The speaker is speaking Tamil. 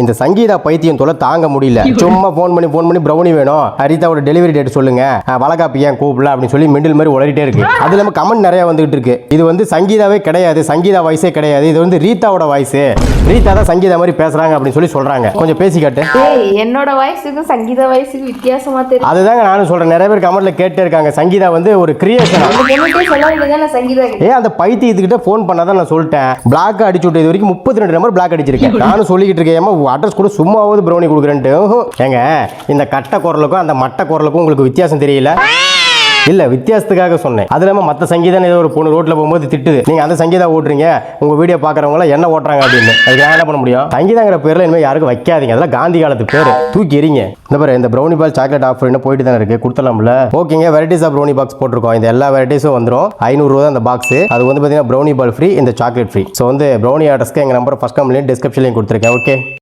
இந்த சங்கீதா பைத்தியம் தொலை தாங்க முடியல. சும்மா ஃபோன் பண்ணி ஃபோன் பண்ணி ப்ரௌனி வேணும். ரீதாவோட டெலிவரி டேட் சொல்லுங்க. வளகாப்பு ஏன் கூப்பிடல அப்படின்னு சொல்லி மிண்டில் மாதிரி உளறிட்டே இருக்கு. அது இல்லாமல் கமெண்ட் நிறைய வந்துகிட்டு இருக்கு. இது வந்து சங்கீதாவே கிடையாது சங்கீதா வாய்ஸே கிடையாது. இது வந்து ரீதாவோட வாய்ஸ் ரீதா தான் சங்கீதா மாதிரி பேசுறாங்க அப்படின்னு சொல்லி சொல்றாங்க. கொஞ்சம் பேசி காட்டு. ஏய் என்னோட வயசுக்கும் சங்கீதா வயசுக்கு வித்தியாசமா தெரியும் அதுதாங்க நானும் சொல்றேன். நிறைய பேர் கமெண்ட்ல கேட்டே இருக்காங்க. சங்கீதா வந்து ஒரு கிரியேஷன். ஏன் அந்த பைத்தியத்துக்கிட்ட ஃபோன் பண்ணாதான் நான் சொல்லிட்டேன். பிளாக் அடிச்சு விட்டு இது வரைக்கும் முப்பத்தி ரெண்டு நம்பர் பிளாக் அடிச்சிருக்கேன். நானும் சொல்லிக்கிட்டு இருக்கேன். அட்ரஸ் கூட சும்மாவது ப்ரௌனி கொடுக்குறேன்ட்டு. ஏங்க இந்த கட்டை குரலுக்கும் அந்த மட்டை குரலுக்கும் உங்களுக்கு வித்தியாசம் தெரியல? இல்லை வித்தியாசத்துக்காக சொன்னேன். அது இல்லாமல் மற்ற சங்கீதம் ஏதோ ஒரு பொண்ணு ரோட்டில் போகும்போது திட்டுது. நீங்கள் அந்த சங்கீதா ஓட்டுறீங்க உங்கள் வீடியோ பார்க்குறவங்களாம் என்ன ஓட்டுறாங்க அப்படின்னு. அதுக்கு என்ன பண்ண முடியும்? சங்கீதாங்கிற பேரில் இனிமேல் யாருக்கும் வைக்காதீங்க. அதெல்லாம் காந்தி காலத்து பேர். தூக்கி எறிங்க. இந்த பாரு இந்த ப்ரௌனி பால் சாக்லேட் ஆஃபர் என்ன போயிட்டு தானே இருக்குது கொடுத்தலாம்ல ஓகேங்க வெரைட்டிஸ் ஆஃப் ப்ரௌனி பாக்ஸ் போட்டிருக்கோம். இந்த எல்லா வெரைட்டிஸும் வந்துடும் ஐநூறுரூவா தான் இந்த பாக்ஸ் அது வந்து பார்த்தீங்கன்னா ப்ரௌனி பால் ஃப்ரீ இந்த சாக்லேட் ஃப்ரீ ஸோ வந்து ப்ரௌனி ஆர்டர்ஸ்க்கு எங்கள் நம்பர் ஃபஸ்ட் கம்லேயும் டிஸ்கிரிப்ஷன்லையும் கொடுத்துருக்கேன். ஓகே